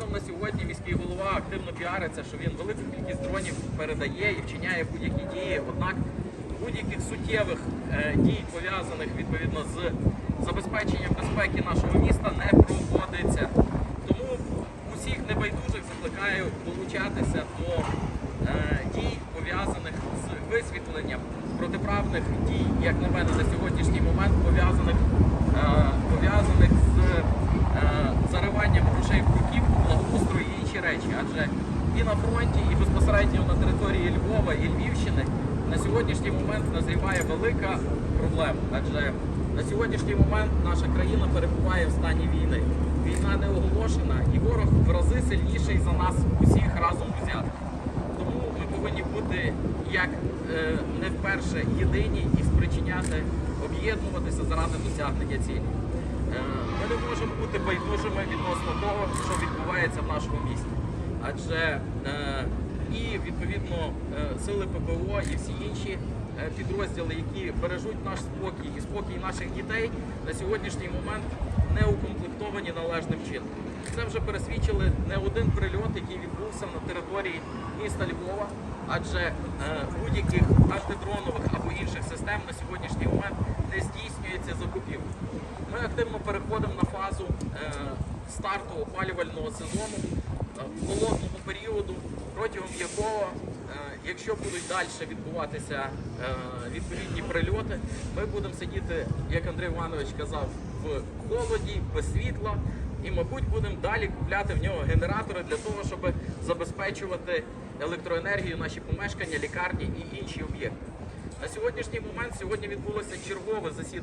Станом на сьогодні міський голова активно піариться, що він велику кількість дронів передає і вчиняє будь-які дії. Однак будь-яких суттєвих е, дій пов'язаних відповідно з забезпеченням безпеки нашого міста не проводиться. Тому усіх небайдужих закликаю долучатися до е, дій пов'язаних з висвітленням протиправних дій, як на мене, на сьогоднішній момент пов'язаних е, пов'язаних з е, зариванням грошей в бруківку, благоустрою і інші речі. Адже і на фронті, і безпосередньо на території Львова і Львівщини на сьогоднішній момент назріває велика проблема. Адже на сьогоднішній момент наша країна перебуває в стані війни. Війна не оголошена, і ворог в рази сильніший за нас усіх разом взятих. Тому ми повинні бути як е, не вперше єдині і спричиняти, об'єднуватися заради досягнення цілі. Е, Ми не можемо бути байдужими відносно того, що відбувається в нашому місті. Адже е, і відповідно е, сили ППО і всі інші е, підрозділи, які бережуть наш спокій і спокій наших дітей, на сьогоднішній момент не укомплектовані належним чином. Це вже пересвідчили не один прильот, який відбувся на території міста Львова, адже будь-яких антидронових або інших систем на сьогоднішній момент не здійснюється закупівля. Ми активно переходимо на фазу старту опалювального сезону, е, холодного періоду, протягом якого, е, якщо будуть далі відбуватися е, відповідні прильоти, ми будемо сидіти, як Андрій Іванович казав, в холоді, без світла. І, мабуть, будемо далі купляти в нього генератори для того, щоб забезпечувати електроенергію наші помешкання, лікарні і інші об'єкти. На сьогоднішній момент сьогодні відбулося чергове засідання.